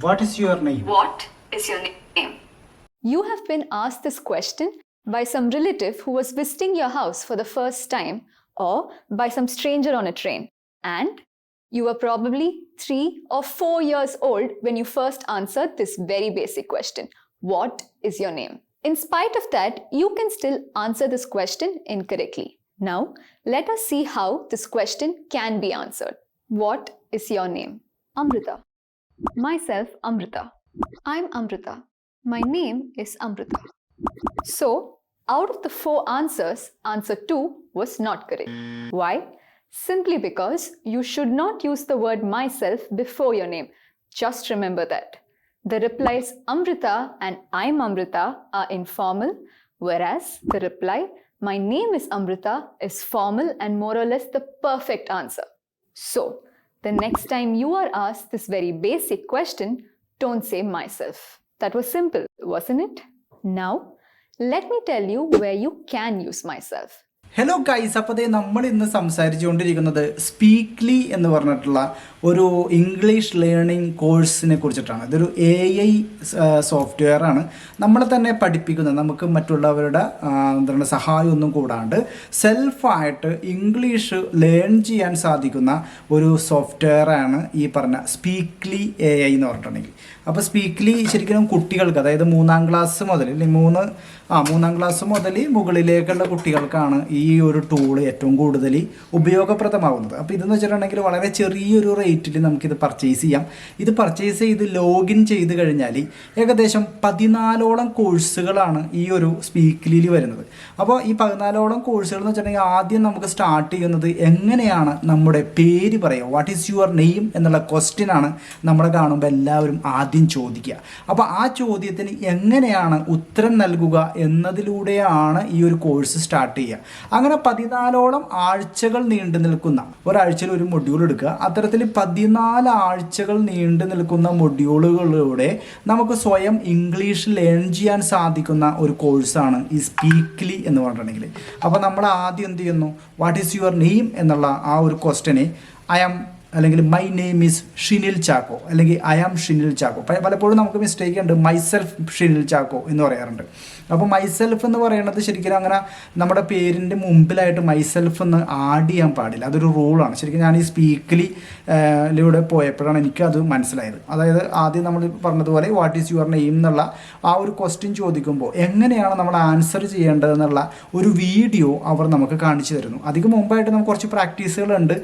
What is your name? What is your name? You have been asked this question by some relative who was visiting your house for the first time or by some stranger on a train. And you were probably three or four years old when you first answered this very basic question What is your name? In spite of that, you can still answer this question incorrectly. Now, let us see how this question can be answered. What is your name? Amrita. Myself, Amrita. I'm Amrita. My name is Amrita. So, out of the four answers, answer 2 was not correct. Why? Simply because you should not use the word myself before your name. Just remember that. The replies Amrita and I'm Amrita are informal, whereas the reply my name is Amrita is formal and more or less the perfect answer. So, the next time you are asked this very basic question, don't say myself. That was simple, wasn't it? Now, let me tell you where you can use myself. Hello guys അപ്പോൾ അതേ നമ്മൾ ഇന്ന് സംസാരിച്ചുകൊണ്ടിരിക്കുന്നത് സ്പീക്ക്ലി എന്ന് പറഞ്ഞിട്ടുള്ള ഒരു English learning കോഴ്സിനെ കുറിച്ചിട്ടാണ്. ഇതൊരു എ ഐ സോഫ്റ്റ്വെയർ ആണ്. നമ്മളെ തന്നെ പഠിപ്പിക്കുന്നത് നമുക്ക് മറ്റുള്ളവരുടെ എന്താണ് സഹായമൊന്നും കൂടാണ്ട് സെൽഫായിട്ട് ഇംഗ്ലീഷ് ലേൺ ചെയ്യാൻ സാധിക്കുന്ന ഒരു സോഫ്റ്റ്വെയർ ആണ് ഈ പറഞ്ഞ സ്പീക്ക്ലി എ ഐ എന്ന് പറഞ്ഞിട്ടുണ്ടെങ്കിൽ. അപ്പോൾ സ്പീക്കിലി ശരിക്കും കുട്ടികൾക്ക് അതായത് മൂന്നാം ക്ലാസ് മുതൽ മൂന്ന് ആ മൂന്നാം ക്ലാസ് മുതൽ മുകളിലേക്കുള്ള കുട്ടികൾക്കാണ് ഈ ഒരു ടൂൾ ഏറ്റവും കൂടുതൽ ഉപയോഗപ്രദമാകുന്നത് അപ്പോൾ ഇതെന്ന് വെച്ചിട്ടുണ്ടെങ്കിൽ വളരെ ചെറിയൊരു റേറ്റിൽ നമുക്കിത് പർച്ചേസ് ചെയ്യാം. ഇത് പർച്ചേസ് ചെയ്ത് ലോഗിൻ ചെയ്ത് കഴിഞ്ഞാൽ ഏകദേശം പതിനാലോളം കോഴ്സുകളാണ് ഈ ഒരു സ്പീക്കിലിൽ വരുന്നത്. അപ്പോൾ ഈ പതിനാലോളം കോഴ്സുകൾ എന്ന് വെച്ചിട്ടുണ്ടെങ്കിൽ ആദ്യം നമുക്ക് സ്റ്റാർട്ട് ചെയ്യുന്നത് എങ്ങനെയാണ് നമ്മുടെ പേര് പറയുക. വാട്ട് ഈസ് യുവർ നെയിം എന്നുള്ള ക്വസ്റ്റ്യൻ ആണ് നമ്മളെ കാണുമ്പോൾ എല്ലാവരും ആദ്യം ചോദിക്കുക. അപ്പോൾ ആ ചോദ്യത്തിന് എങ്ങനെയാണ് ഉത്തരം നൽകുക എന്നതിലൂടെയാണ് ഈ ഒരു കോഴ്സ് സ്റ്റാർട്ട് ചെയ്യുക. അങ്ങനെ പതിനാലോളം ആഴ്ചകൾ നീണ്ടു നിൽക്കുന്ന ഒരാഴ്ചയിൽ ഒരു മൊഡ്യൂൾ എടുക്കുക. അത്തരത്തിൽ പതിനാല് ആഴ്ചകൾ നീണ്ടു നിൽക്കുന്ന മൊഡ്യൂളുകളിലൂടെ നമുക്ക് സ്വയം ഇംഗ്ലീഷ് ലേൺ ചെയ്യാൻ സാധിക്കുന്ന ഒരു കോഴ്സാണ് ഈ സ്പീക്ക്ലി എന്ന് പറഞ്ഞിട്ടുണ്ടെങ്കിൽ. അപ്പോൾ നമ്മൾ ആദ്യം എന്ത് ചെയ്യുന്നു? വാട്ട് ഈസ് യുവർ നെയിം എന്നുള്ള ആ ഒരു ക്വസ്റ്റ്യനെ ഐ ആം അല്ലെങ്കിൽ my name is Shinil Chacko അല്ലെങ്കിൽ ഐ ആം ഷിനിൽ ചാക്കോ പലപ്പോഴും നമുക്ക് മിസ്റ്റേക്ക് ഉണ്ട്. മൈസെൽഫ് ഷിനിൽ ചാക്കോ എന്ന് പറയാറുണ്ട്. അപ്പോൾ മൈസെൽഫ് എന്ന് പറയുന്നത് ശരിക്കും അങ്ങനെ നമ്മുടെ പേരിന്റെ മുമ്പിലായിട്ട് മൈസെൽഫ് എന്ന് ആഡ് ചെയ്യാൻ പാടില്ല. അതൊരു റൂളാണ് ശരിക്കും ഞാൻ ഈ സ്പീക്കിലി ലൂടെ പോയപ്പോഴാണ് എനിക്ക് അത് മനസ്സിലായത്. അതായത് ആദ്യം നമ്മൾ പറഞ്ഞതുപോലെ വാട്ട് ഈസ് യുവർ നെയിം എന്നുള്ള ആ ഒരു ക്വസ്റ്റ്യൻ ചോദിക്കുമ്പോൾ എങ്ങനെയാണ് നമ്മൾ ആൻസർ ചെയ്യേണ്ടതെന്നുള്ള ഒരു വീഡിയോ അവർ നമുക്ക് കാണിച്ചു തരുന്നു. അധികം മുമ്പായിട്ട് നമുക്ക് കുറച്ച് പ്രാക്ടീസുകളുണ്ട്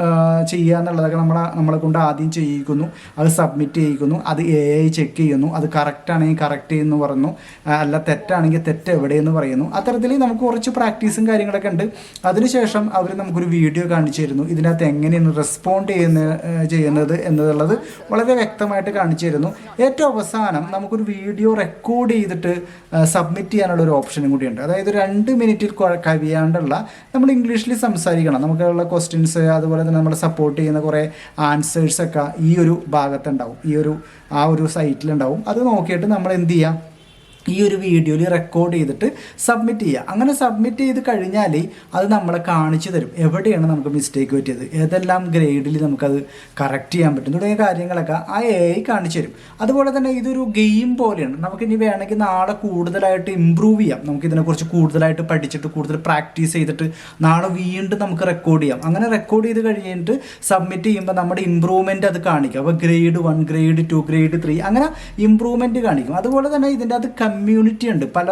ആ, ചെയ്യുക എന്നുള്ളതൊക്കെ നമ്മളെ നമ്മളെ കൊണ്ട് ആദ്യം ചെയ്യിക്കുന്നു. അത് സബ്മിറ്റ് ചെയ്യിക്കുന്നു. അത് എ ഐ ചെക്ക് ചെയ്യുന്നു. അത് കറക്റ്റ് ആണെങ്കിൽ കറക്റ്റ് എന്ന് പറയുന്നു. അല്ല തെറ്റാണെങ്കിൽ തെറ്റ് എവിടെയെന്ന് പറയുന്നു. അത്തരത്തിൽ നമുക്ക് കുറച്ച് പ്രാക്ടീസും കാര്യങ്ങളൊക്കെ ഉണ്ട്. അതിനുശേഷം അവർ നമുക്കൊരു വീഡിയോ കാണിച്ചു തരുന്നു. ഇതിനകത്ത് എങ്ങനെയാണ് റെസ്പോണ്ട് ചെയ്യുന്ന ചെയ്യുന്നത് എന്നുള്ളത് വളരെ വ്യക്തമായിട്ട് കാണിച്ചു തരുന്നു. ഏറ്റവും അവസാനം നമുക്കൊരു വീഡിയോ റെക്കോർഡ് ചെയ്തിട്ട് സബ്മിറ്റ് ചെയ്യാനുള്ള ഒരു ഓപ്ഷനും കൂടിയുണ്ട്. അതായത് രണ്ട് മിനിറ്റിൽ കവിയാണ്ടുള്ള നമ്മൾ ഇംഗ്ലീഷിൽ സംസാരിക്കണം. നമുക്കുള്ള ക്വസ്റ്റ്യൻസ് അതുപോലെ തന്നെ നമ്മളെ സപ്പോർട്ട് ചെയ്യുന്ന കുറേ ആൻസേഴ്സൊക്കെ ഈ ഒരു ഭാഗത്തുണ്ടാവും. ഈ ഒരു ആ ഒരു സൈറ്റിലുണ്ടാവും അത് നോക്കിയിട്ട് നമ്മൾ എന്ത് ചെയ്യാം? ഈ ഒരു വീഡിയോയിൽ റെക്കോർഡ് ചെയ്തിട്ട് സബ്മിറ്റ് ചെയ്യുക. അങ്ങനെ സബ്മിറ്റ് ചെയ്ത് കഴിഞ്ഞാൽ അത് നമ്മളെ കാണിച്ചു തരും. എവിടെയാണ് നമുക്ക് മിസ്റ്റേക്ക് പറ്റിയത്? ഏതെല്ലാം ഗ്രേഡിൽ നമുക്കത് കറക്റ്റ് ചെയ്യാൻ പറ്റും? തുടങ്ങിയ കാര്യങ്ങളൊക്കെ ആ എ ഐ കാണിച്ചു തരും. അതുപോലെ തന്നെ ഇതൊരു ഗെയിം പോലെയാണ്. നമുക്ക് ഇനി വേണമെങ്കിൽ നാളെ കൂടുതലായിട്ട് ഇമ്പ്രൂവ് ചെയ്യാം. നമുക്ക് ഇതിനെക്കുറിച്ച് കൂടുതലായിട്ട് പഠിച്ചിട്ട് കൂടുതൽ പ്രാക്ടീസ് ചെയ്തിട്ട് നാളെ വീണ്ടും നമുക്ക് റെക്കോർഡ് ചെയ്യാം. അങ്ങനെ റെക്കോർഡ് ചെയ്ത് കഴിഞ്ഞിട്ട് സബ്മിറ്റ് ചെയ്യുമ്പോൾ നമ്മുടെ ഇമ്പ്രൂവ്മെന്റ് അത് കാണിക്കും. അപ്പോൾ grade one grade two grade three അങ്ങനെ ഇമ്പ്രൂവ്മെന്റ് കാണിക്കും. അതുപോലെ തന്നെ ഇതിന്റെ അത് കമ്മ്യൂണിറ്റി ഉണ്ട്. പല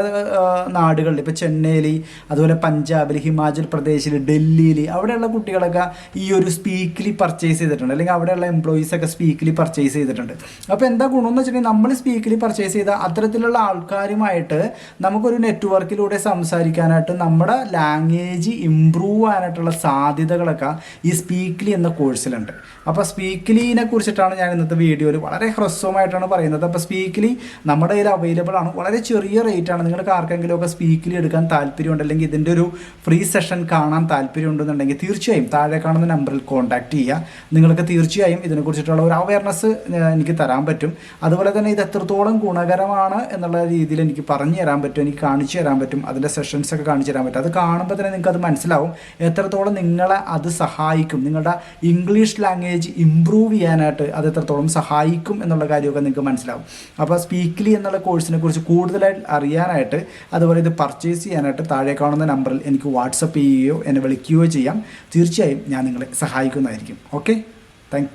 നാടുകളിൽ. ഇപ്പോൾ ചെന്നൈയിൽ അതുപോലെ പഞ്ചാബിൽ ഹിമാചൽ പ്രദേശിൽ ഡൽഹിയിൽ അവിടെയുള്ള കുട്ടികളൊക്കെ ഈ ഒരു സ്പീക്കിലി പർച്ചേസ് ചെയ്തിട്ടുണ്ട്. അല്ലെങ്കിൽ അവിടെയുള്ള എംപ്ലോയീസ് ഒക്കെ സ്പീക്കിലി പർച്ചേസ് ചെയ്തിട്ടുണ്ട്. അപ്പോൾ എന്താ ഗുണം എന്ന് വെച്ചിട്ടുണ്ടെങ്കിൽ നമ്മൾ സ്പീക്കിലി പർച്ചേസ് ചെയ്ത അത്തരത്തിലുള്ള ആൾക്കാരുമായിട്ട് നമുക്കൊരു നെറ്റ്വർക്കിലൂടെ സംസാരിക്കാനായിട്ട് നമ്മുടെ ലാംഗ്വേജ് ഇമ്പ്രൂവ് ആകാനായിട്ടുള്ള സാധ്യതകളൊക്കെ ഈ സ്പീക്കിലി എന്ന കോഴ്സിലുണ്ട് അപ്പോൾ സ്പീക്കിലിനെ കുറിച്ചിട്ടാണ് ഞാൻ ഇന്നത്തെ വീഡിയോയിൽ വളരെ ഹ്രസ്വമായിട്ടാണ് പറയുന്നത്. അപ്പോൾ സ്പീക്കിലി നമ്മുടെ കയ്യിൽ അവൈലബിൾ ആണ്. വളരെ ചെറിയ റേറ്റ് ആണ്. നിങ്ങൾക്ക് ആർക്കെങ്കിലും ഒക്കെ സ്പീക്കിൽ എടുക്കാൻ താല്പര്യമുണ്ട്. അല്ലെങ്കിൽ ഇതിന്റെ ഒരു ഫ്രീ സെഷൻ കാണാൻ താല്പര്യമുണ്ടെന്നുണ്ടെങ്കിൽ തീർച്ചയായും താഴെ കാണുന്ന നമ്പറിൽ കോൺടാക്ട് ചെയ്യുക. നിങ്ങൾക്ക് തീർച്ചയായും ഇതിനെക്കുറിച്ചിട്ടുള്ള ഒരു അവയർനെസ് എനിക്ക് തരാൻ പറ്റും. അതുപോലെ തന്നെ ഇത് എത്രത്തോളം ഗുണകരമാണ് എന്നുള്ള രീതിയിൽ എനിക്ക് പറഞ്ഞു തരാൻ പറ്റും. എനിക്ക് കാണിച്ചു തരാൻ പറ്റും. അതിന്റെ സെഷൻസ് ഒക്കെ കാണിച്ചു തരാൻ പറ്റും. അത് കാണുമ്പോൾ തന്നെ നിങ്ങൾക്ക് അത് മനസ്സിലാവും. എത്രത്തോളം നിങ്ങളെ അത് സഹായിക്കും. നിങ്ങളുടെ ഇംഗ്ലീഷ് ലാംഗ്വേജ് ഇമ്പ്രൂവ് ചെയ്യാനായിട്ട് അത് എത്രത്തോളം സഹായിക്കും എന്നുള്ള കാര്യമൊക്കെ നിങ്ങൾക്ക് മനസ്സിലാവും. അപ്പോൾ സ്പീക്കിലി എന്നുള്ള കോഴ്സിനെ കുറിച്ച് കൂടുതലായിട്ട് അറിയാനായിട്ട് അതുപോലെ ഇത് പർച്ചേസ് ചെയ്യാനായിട്ട് താഴെ കാണുന്ന നമ്പറിൽ എനിക്ക് വാട്സപ്പ് ചെയ്യുകയോ എന്നെ വിളിക്കുകയോ ചെയ്യാം. തീർച്ചയായും ഞാൻ നിങ്ങളെ സഹായിക്കുന്നതായിരിക്കും. Okay thank